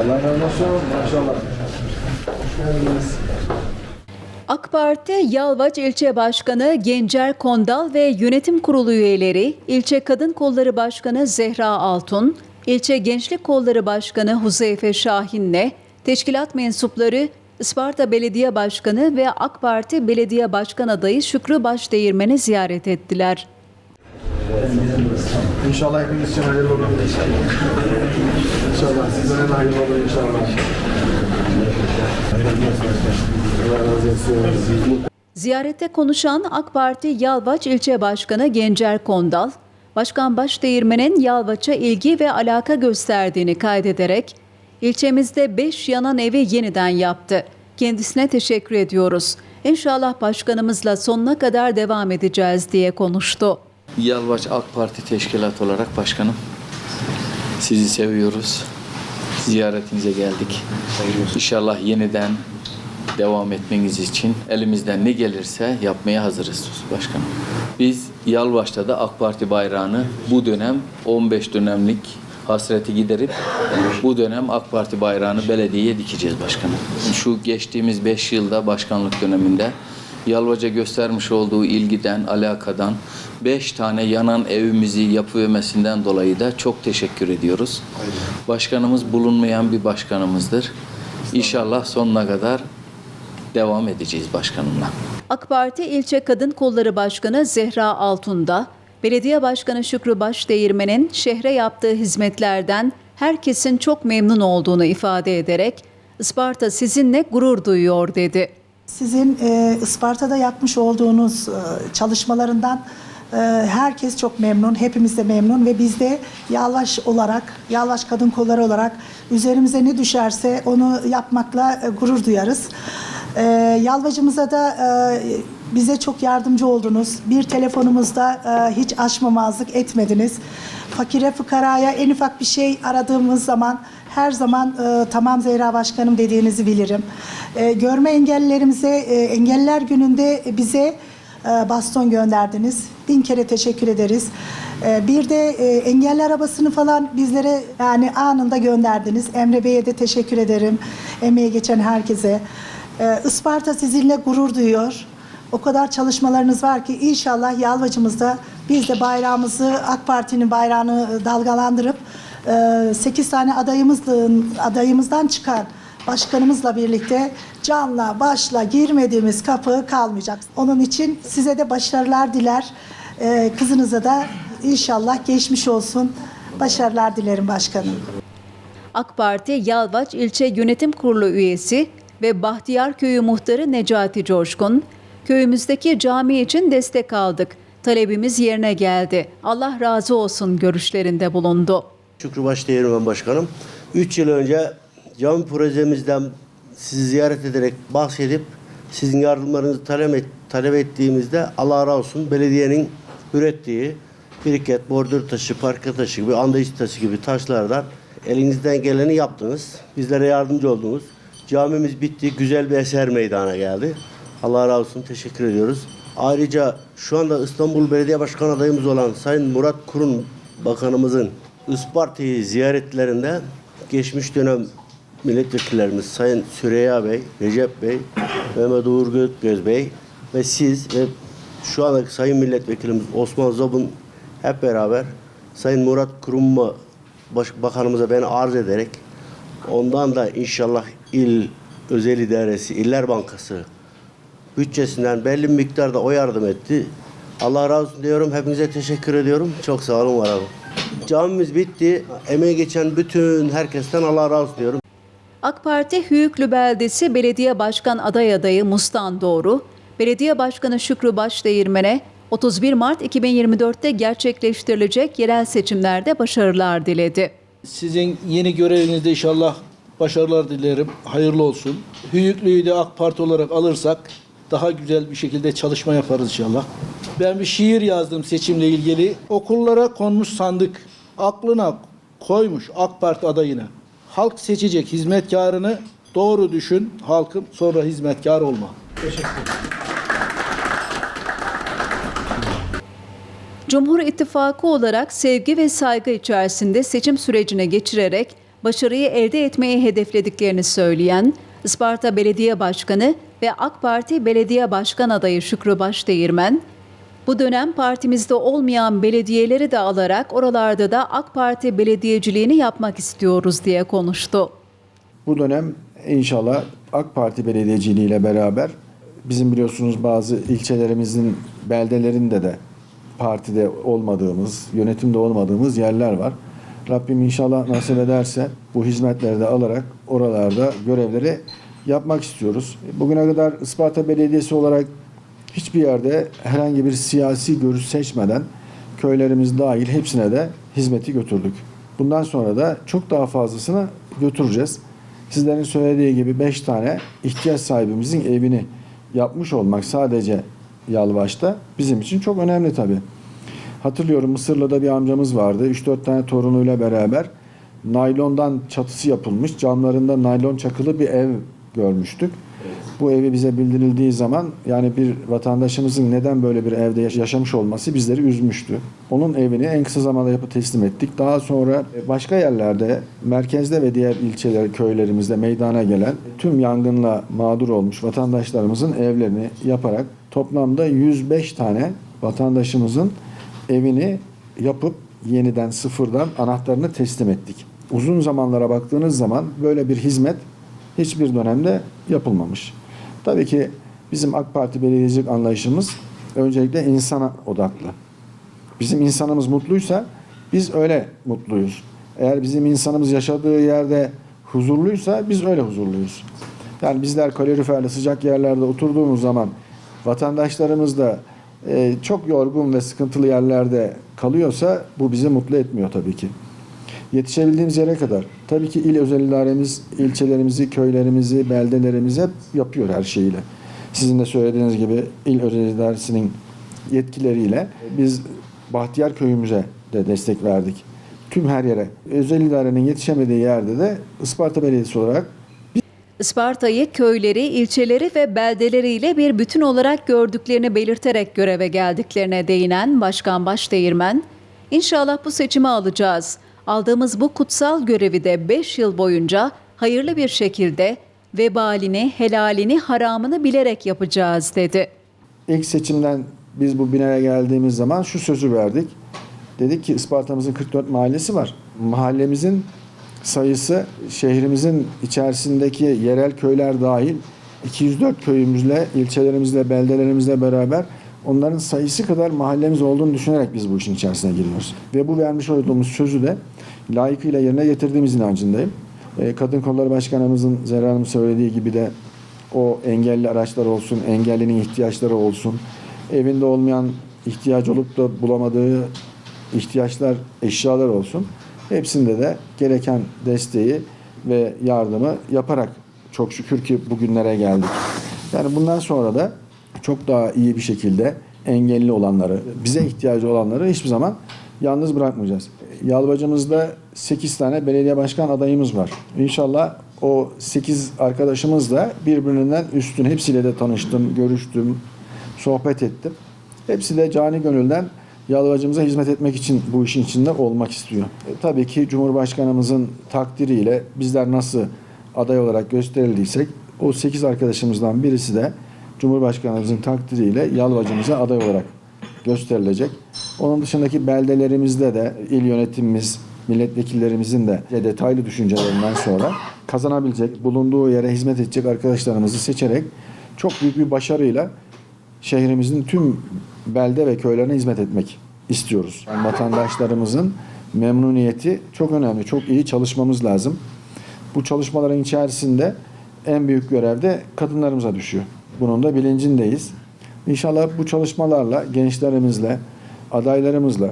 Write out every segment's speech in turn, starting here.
Allah razı. Maşallah. Hoş. AK Parti Yalvaç İlçe Başkanı Gencer Kondal ve Yönetim Kurulu üyeleri, İlçe Kadın Kolları Başkanı Zehra Altun, İlçe Gençlik Kolları Başkanı Huzeyfe Şahin'le teşkilat mensupları Isparta Belediye Başkanı ve AK Parti Belediye Başkan adayı Şükrü Başdeğirmen'i ziyaret ettiler. İnşallah hepimiz için hayırlı olur. İnşallah sizlere de hayırlı olur inşallah. Ziyarette konuşan AK Parti Yalvaç İlçe Başkanı Gencer Kondal, Başkan Başdeğirmen'in Yalvaç'a ilgi ve alaka gösterdiğini kaydederek, ilçemizde 5 yanan evi yeniden yaptı. Kendisine teşekkür ediyoruz. İnşallah başkanımızla sonuna kadar devam edeceğiz diye konuştu. Yalvaç AK Parti Teşkilatı olarak başkanım. Sizi seviyoruz. Ziyaretinize geldik. İnşallah yeniden devam etmeniz için elimizden ne gelirse yapmaya hazırız başkanım. Biz Yalvaç'ta da AK Parti bayrağını bu dönem 15 dönemlik hasreti giderip bu dönem AK Parti bayrağını belediyeye dikeceğiz başkanım. Şu geçtiğimiz 5 yılda başkanlık döneminde Yalvaca göstermiş olduğu ilgiden, alakadan 5 tane yanan evimizi yapıvermesinden dolayı da çok teşekkür ediyoruz. Başkanımız bulunmayan bir başkanımızdır. İnşallah sonuna kadar devam edeceğiz başkanımla. AK Parti İlçe Kadın Kolları Başkanı Zehra Altun da, Belediye Başkanı Şükrü Başdeğirmen'in şehre yaptığı hizmetlerden herkesin çok memnun olduğunu ifade ederek, Isparta sizinle gurur duyuyor dedi. Sizin e, Isparta'da yapmış olduğunuz e, çalışmalarından e, herkes çok memnun, hepimiz de memnun ve biz de Yalvaç olarak, Yalvaç Kadın Kolları olarak üzerimize ne düşerse onu yapmakla e, gurur duyarız. E, Yalvacımıza da e, bize çok yardımcı oldunuz. Bir telefonumuzda e, hiç açmamazlık etmediniz. Fakire fıkaraya en ufak bir şey aradığımız zaman her zaman e, tamam Zehra Başkanım dediğinizi bilirim. E, görme engellilerimize e, engeller gününde bize e, baston gönderdiniz. Bin kere teşekkür ederiz. E, bir de e, engelli arabasını falan bizlere yani anında gönderdiniz. Emre Bey'e de teşekkür ederim. Emeği geçen herkese. E, Isparta sizinle gurur duyuyor. O kadar çalışmalarınız var ki inşallah Yalvacımızda biz de bayrağımızı AK Parti'nin bayrağını dalgalandırıp 8 tane adayımızın adayımızdan çıkan başkanımızla birlikte canla başla girmediğimiz kapı kalmayacak. Onun için size de başarılar diler. E, Kızınıza da inşallah geçmiş olsun. Başarılar dilerim başkanım. AK Parti Yalvaç İlçe Yönetim Kurulu üyesi ve Bahtiyar Köyü muhtarı Necati Coşkun, köyümüzdeki cami için destek aldık. Talebimiz yerine geldi. Allah razı olsun görüşlerinde bulundu. Şükrü Başdeğirmen Başkanım. 3 yıl önce cami projemizden sizi ziyaret ederek bahsedip sizin yardımlarınızı talep, et, talep ettiğimizde Allah razı olsun belediyenin ürettiği biriket, bordür taşı, parke taşı gibi, andayış taşı gibi taşlardan elinizden geleni yaptınız. Bizlere yardımcı oldunuz. Camimiz bitti. Güzel bir eser meydana geldi. Allah razı olsun. Teşekkür ediyoruz. Ayrıca şu anda İstanbul Belediye Başkan adayımız olan Sayın Murat Kurun Bakanımızın Isparta'yı ziyaretlerinde geçmiş dönem milletvekillerimiz Sayın Süreyya Bey, Recep Bey, Mehmet Uğur Gökgöz Bey ve siz ve şu andaki Sayın Milletvekilimiz Osman Zobun hep beraber Sayın Murat Kurum'u baş, bakanımıza beni arz ederek ondan da inşallah il özel idaresi, İller Bankası bütçesinden belli bir miktarda o yardım etti. Allah razı olsun diyorum. Hepinize teşekkür ediyorum. Çok sağ olun var olun. Camimiz bitti. Emeği geçen bütün herkesten Allah razı olsun diyorum. AK Parti Hüyüklü Beldesi Belediye Başkan aday adayı Mustan Doğru, Belediye Başkanı Şükrü Başdeğirmen'e 31 Mart 2024'te gerçekleştirilecek yerel seçimlerde başarılar diledi. Sizin yeni görevinizde inşallah başarılar dilerim. Hayırlı olsun. Hüyüklüyü de AK Parti olarak alırsak daha güzel bir şekilde çalışma yaparız inşallah. Ben bir şiir yazdım seçimle ilgili. Okullara konmuş sandık. Aklına koymuş AK Parti adayını. Halk seçecek hizmetkarını. Doğru düşün halkım sonra hizmetkar olma. Cumhur İttifakı olarak sevgi ve saygı içerisinde seçim sürecine geçirerek başarıyı elde etmeyi hedeflediklerini söyleyen Isparta Belediye Başkanı ve AK Parti Belediye Başkan adayı Şükrü Başdeğirmen, bu dönem partimizde olmayan belediyeleri de alarak oralarda da AK Parti belediyeciliğini yapmak istiyoruz diye konuştu. Bu dönem inşallah AK Parti belediyeciliği ile beraber bizim biliyorsunuz bazı ilçelerimizin beldelerinde de partide olmadığımız, yönetimde olmadığımız yerler var. Rabbim inşallah nasip ederse bu hizmetleri de alarak oralarda görevleri yapmak istiyoruz. Bugüne kadar Isparta Belediyesi olarak hiçbir yerde herhangi bir siyasi görüş seçmeden köylerimiz dahil hepsine de hizmeti götürdük. Bundan sonra da çok daha fazlasını götüreceğiz. Sizlerin söylediği gibi 5 tane ihtiyaç sahibimizin evini yapmış olmak sadece Yalvaç'ta bizim için çok önemli tabii. Hatırlıyorum Mısırlı'da bir amcamız vardı. 3-4 tane torunuyla beraber naylondan çatısı yapılmış, camlarında naylon çakılı bir ev görmüştük. Bu evi bize bildirildiği zaman yani bir vatandaşımızın neden böyle bir evde yaş- yaşamış olması bizleri üzmüştü. Onun evini en kısa zamanda yapıp teslim ettik. Daha sonra başka yerlerde, merkezde ve diğer ilçeler, köylerimizde meydana gelen tüm yangınla mağdur olmuş vatandaşlarımızın evlerini yaparak toplamda 105 tane vatandaşımızın evini yapıp yeniden sıfırdan anahtarını teslim ettik. Uzun zamanlara baktığınız zaman böyle bir hizmet hiçbir dönemde yapılmamış. Tabii ki bizim AK Parti belediyecilik anlayışımız öncelikle insana odaklı. Bizim insanımız mutluysa biz öyle mutluyuz. Eğer bizim insanımız yaşadığı yerde huzurluysa biz öyle huzurluyuz. Yani bizler kaloriferli sıcak yerlerde oturduğumuz zaman vatandaşlarımız da e, çok yorgun ve sıkıntılı yerlerde kalıyorsa bu bizi mutlu etmiyor tabii ki. Yetişebildiğimiz yere kadar. Tabii ki il özel idaremiz, ilçelerimizi, köylerimizi, beldelerimizi hep yapıyor her şeyiyle. Sizin de söylediğiniz gibi il özel idaresinin yetkileriyle biz Bahtiyar köyümüze de destek verdik. Tüm her yere. Özel idarenin yetişemediği yerde de Isparta Belediyesi olarak Isparta'yı köyleri, ilçeleri ve beldeleriyle bir bütün olarak gördüklerini belirterek göreve geldiklerine değinen Başkan Başdeğirmen, İnşallah bu seçimi alacağız. Aldığımız bu kutsal görevi de 5 yıl boyunca hayırlı bir şekilde vebalini, helalini, haramını bilerek yapacağız dedi. İlk seçimden biz bu binaya geldiğimiz zaman şu sözü verdik. Dedik ki Isparta'mızın 44 mahallesi var. Mahallemizin sayısı şehrimizin içerisindeki yerel köyler dahil 204 köyümüzle, ilçelerimizle, beldelerimizle beraber onların sayısı kadar mahallemiz olduğunu düşünerek biz bu işin içerisine giriyoruz. Ve bu vermiş olduğumuz sözü de layıkıyla yerine getirdiğimiz inancındayım. Ee, Kadın Kolları Başkanımızın Zehra Hanım söylediği gibi de o engelli araçlar olsun, engellinin ihtiyaçları olsun, evinde olmayan ihtiyaç olup da bulamadığı ihtiyaçlar, eşyalar olsun. Hepsinde de gereken desteği ve yardımı yaparak çok şükür ki bugünlere geldik. Yani bundan sonra da çok daha iyi bir şekilde engelli olanları, bize ihtiyacı olanları hiçbir zaman yalnız bırakmayacağız. Yalvacımızda 8 tane belediye başkan adayımız var. İnşallah o 8 arkadaşımız da birbirinden üstün. Hepsiyle de tanıştım, görüştüm, sohbet ettim. Hepsi de cani gönülden Yalvacımıza hizmet etmek için bu işin içinde olmak istiyor. E, tabii ki Cumhurbaşkanımızın takdiriyle bizler nasıl aday olarak gösterildiysek o 8 arkadaşımızdan birisi de Cumhurbaşkanımızın takdiriyle Yalvacımıza aday olarak gösterilecek. Onun dışındaki beldelerimizde de il yönetimimiz, milletvekillerimizin de detaylı düşüncelerinden sonra kazanabilecek, bulunduğu yere hizmet edecek arkadaşlarımızı seçerek çok büyük bir başarıyla şehrimizin tüm belde ve köylerine hizmet etmek istiyoruz. Yani vatandaşlarımızın memnuniyeti çok önemli. Çok iyi çalışmamız lazım. Bu çalışmaların içerisinde en büyük görev de kadınlarımıza düşüyor. Bunun da bilincindeyiz. İnşallah bu çalışmalarla, gençlerimizle, adaylarımızla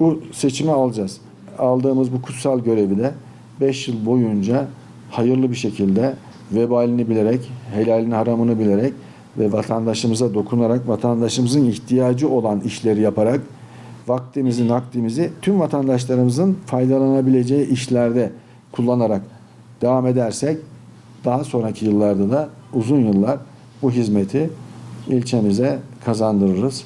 bu seçimi alacağız. Aldığımız bu kutsal görevi de 5 yıl boyunca hayırlı bir şekilde vebalini bilerek, helalini haramını bilerek ve vatandaşımıza dokunarak, vatandaşımızın ihtiyacı olan işleri yaparak vaktimizi, nakdimizi tüm vatandaşlarımızın faydalanabileceği işlerde kullanarak devam edersek daha sonraki yıllarda da uzun yıllar bu hizmeti ilçemize kazandırırız.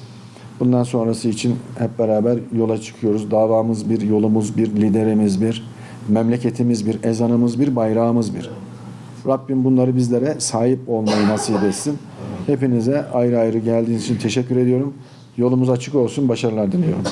Bundan sonrası için hep beraber yola çıkıyoruz. Davamız bir, yolumuz bir, liderimiz bir. memleketimiz bir, ezanımız bir, bayrağımız bir. Rabbim bunları bizlere sahip olmayı nasip etsin. Hepinize ayrı ayrı geldiğiniz için teşekkür ediyorum. Yolumuz açık olsun, başarılar diliyorum.